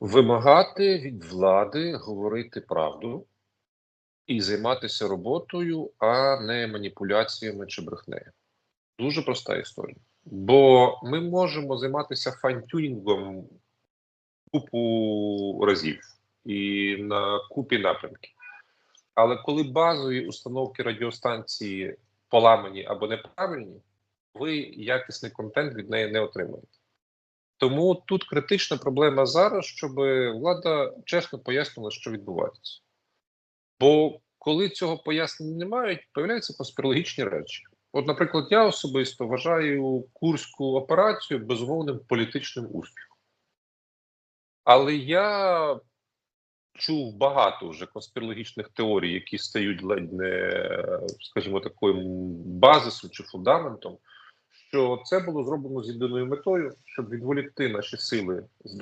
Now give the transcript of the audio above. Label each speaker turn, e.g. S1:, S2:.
S1: Вимагати від влади говорити правду і займатися роботою, а не маніпуляціями чи брехнею. Дуже проста історія. Бо ми можемо займатися файн-тюнінгом купу разів і на купі напрямків. Але коли базові установки радіостанції поламані або неправильні, ви якісний контент від неї не отримаєте. Тому тут критична проблема зараз, щоб влада чесно пояснила, що відбувається. Бо коли цього пояснення не мають, появляються конспірологічні речі. От, наприклад, я особисто вважаю курську операцію безумовним політичним успіхом. Але я чув багато вже конспірологічних теорій, які стають ледь не, скажімо, таким базисом чи фундаментом, що це було зроблено з єдиною метою, щоб відволікти наші сили з